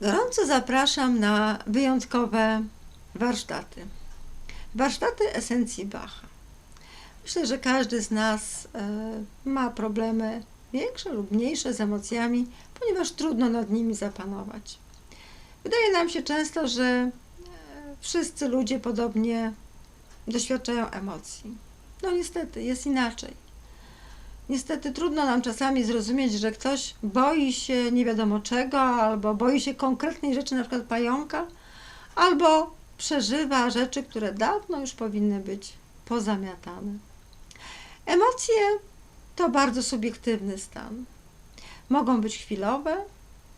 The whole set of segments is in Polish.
Gorąco zapraszam na wyjątkowe warsztaty. Warsztaty esencji Bacha. Myślę, że każdy z nas e, ma problemy większe lub mniejsze z emocjami, ponieważ trudno nad nimi zapanować. Wydaje nam się często, że e, wszyscy ludzie podobnie doświadczają emocji. No niestety, jest inaczej. Niestety trudno nam czasami zrozumieć, że ktoś boi się nie wiadomo czego, albo boi się konkretnej rzeczy, na przykład pająka, albo przeżywa rzeczy, które dawno już powinny być pozamiatane. Emocje to bardzo subiektywny stan. Mogą być chwilowe,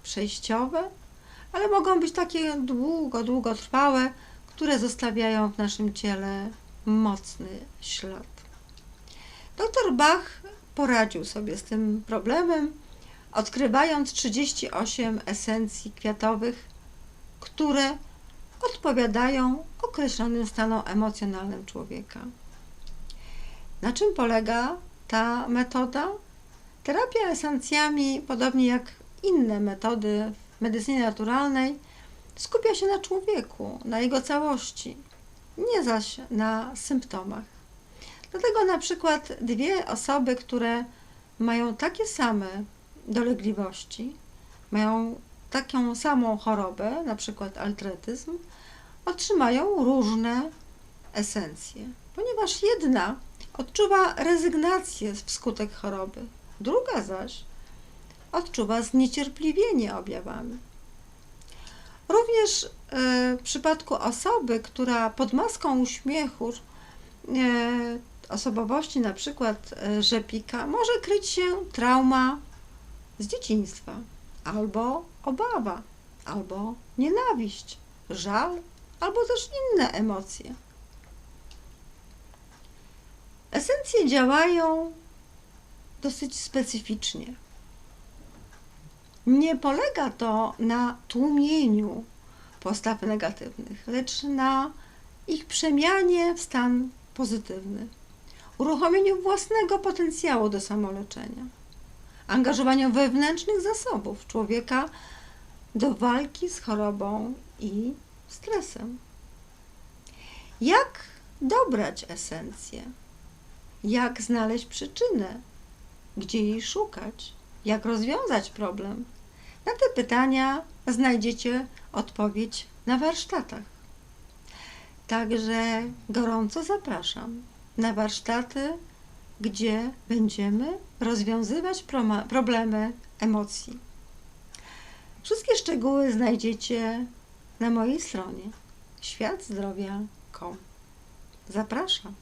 przejściowe, ale mogą być takie długo, długotrwałe, które zostawiają w naszym ciele mocny ślad. Dr Bach poradził sobie z tym problemem, odkrywając 38 esencji kwiatowych, które odpowiadają określonym stanom emocjonalnym człowieka. Na czym polega ta metoda? Terapia esencjami, podobnie jak inne metody w medycynie naturalnej, skupia się na człowieku, na jego całości, nie zaś na symptomach. Dlatego na przykład dwie osoby, które mają takie same dolegliwości, mają taką samą chorobę, na przykład artretyzm, otrzymają różne esencje, ponieważ jedna odczuwa rezygnację wskutek choroby, druga zaś odczuwa zniecierpliwienie objawami. Również e, w przypadku osoby, która pod maską uśmiechu e, osobowości, na przykład e, rzepika, może kryć się trauma z dzieciństwa, albo obawa, albo nienawiść, żal, albo też inne emocje. Esencje działają dosyć specyficznie. Nie polega to na tłumieniu postaw negatywnych, lecz na ich przemianie w stan pozytywny uruchomieniu własnego potencjału do samoleczenia, angażowaniu wewnętrznych zasobów człowieka do walki z chorobą i stresem. Jak dobrać esencję? Jak znaleźć przyczynę? Gdzie jej szukać? Jak rozwiązać problem? Na te pytania znajdziecie odpowiedź na warsztatach. Także gorąco zapraszam na warsztaty, gdzie będziemy rozwiązywać problemy emocji. Wszystkie szczegóły znajdziecie na mojej stronie światzdrowia.com. Zapraszam.